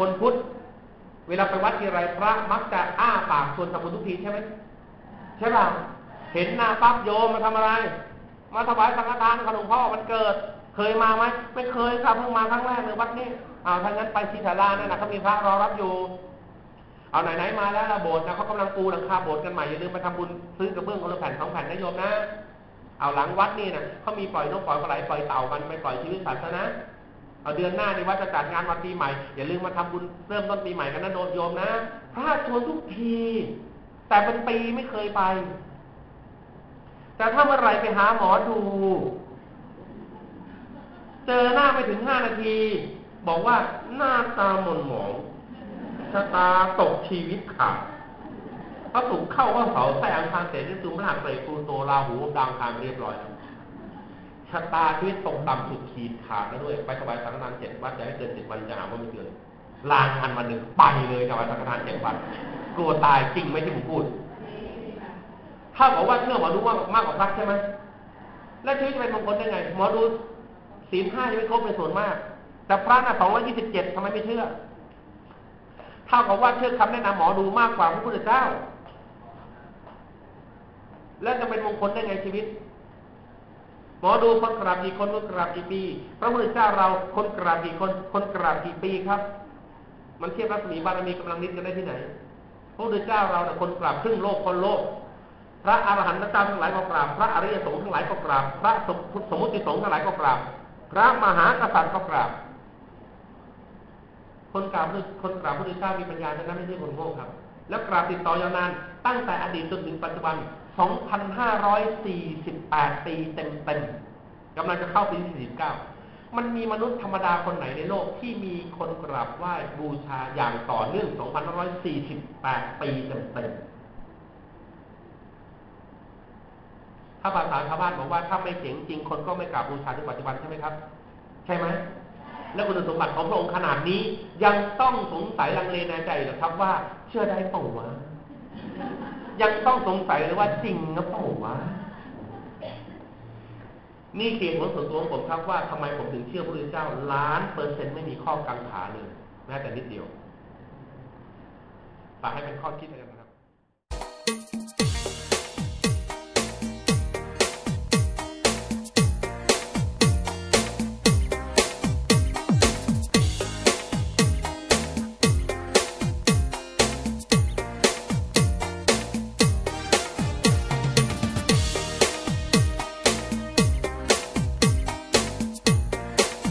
คนพุทธเวลาไปวัดทีไรพระมักจะอ้าปากชวนทำบุญทุกทีใช่ไหมใช่ป่ะเห็นหน้าปั๊บโยมมาทำอะไร มาถวายสังฆทานกับหลวงพ่อมันเกิด เคยมาไหมไม่เคยครับเพิ่งมาครั้งแรกในวัดนี้อ้าวถ้างั้นไปชีศาลานั่นนะเขามีพระรอรับอยู่ เอาไหนๆมาแล้วละโบสถ์นะเขากำลังปูหลังคาโบสถ์กันใหม่อย่าลืมมาทำบุญซื้อกระเบื้องคนละแผ่นสองแผ่นนะโยมนะเอาหลังวัดนี่นะเขามีปล่อยนกปล่อยปลาไหลปล่อยเต่ามันไปปล่อยชีวิตสัตว์นะ เอาเดือนหน้าในวัดจะจัดงานวันปีใหม่ อย่าลืมมาทำบุญเริ่มต้นปีใหม่กันนะโยมนะ พระชวนทุกที แต่เป็นปีไม่เคยไป แต่ถ้าเมื่อไรไปหาหมอดู เจอหน้าไม่ถึงห้านาที บอกว่าหน้าตาหม่นหมองชะตาตกชีวิตขาดพระถูกเข้าว่าเสาแสงทางเสรีจุมรหัสเตยปูโตราหูดังคารเรียบร้อยแล้ว ชะตาชีวิตตกต่ำสุดขีดขาดแล้วด้วย ไปถวายสังฆทานเจ็ดวัดอย่าให้เกินเจ็ดวันจะหาว่าไม่เกินลางานวันหนึ่งไปเลยถวายสังฆทานเจ็ดวันกลัวตายจริงไหมที่ผมพูดถ้าบอกว่าเชื่อหมอดูมากมากกว่าพระใช่ไหมแล้วชีวิตจะเป็นมงคลได้ไงหมอดูศีลห้ายังไม่ครบเป็นส่วนมาก แต่พระน่ะสองร้อยี่สิบเจ็ดทำไมไม่เชื่อเท่ากับว่าเชื่อคำแนะนำหมอดูมากกว่าพระพุทธเจ้า แล้วจะเป็นมงคลได้ไงชีวิต หมอดูคนกราบกี่คนคนกราบกี่ปีพระพุทธเจ้าเราคนกราบกี่คนคนกราบกี่ปีครับ มันเทียบรัศมีบารมีกำลังนิดกันได้ที่ไหน พระพุทธเจ้าเราเนี่ยคนกราบครึ่งโลกคนโลก พระอรหันตเจ้าทั้งหลายก็กราบ พระอริยสงฆ์ทั้งหลายก็กราบ พระสมุติสงฆ์ทั้งหลายก็กราบ พระมหากษัตริย์ก็กราบ คนกราบคนกราบพระพุทธเจ้ามีปัญญาฉะนั้นไม่ใช่คนโง่ครับ แล้วกราบติดต่อยาวนานตั้งแต่อดีตจนถึงปัจจุบัน 2,548 ปีเต็มๆกำลังจะเข้าปีที่49 มันมีมนุษย์ธรรมดาคนไหนในโลกที่มีคนกราบไหว้บูชาอย่างต่อเนื่อง 2,548 ปีเต็มๆถ้าภาษาชาวบ้านบอกว่าถ้าไม่เจ๋งจริงคนก็ไม่กราบบูชาในปัจจุบันใช่ไหมครับ ใช่ไหม แล้วคุณสมบัติของพระองค์ขนาดนี้ ยังต้องสงสัยลังเลในใจหรือครับว่า เชื่อได้เปล่าวะยังต้องสงสัยเลยว่าจริงหรือเปล่าวะนี่เกียรติผลส่วนตัวของผมครับว่าทำไมผมถึงเชื่อพระพุทธเจ้าล้านเปอร์เซ็นต์ไม่มีข้อกังขาเลยแม้แต่นิดเดียวฝากให้เป็นข้อคิดกันนะ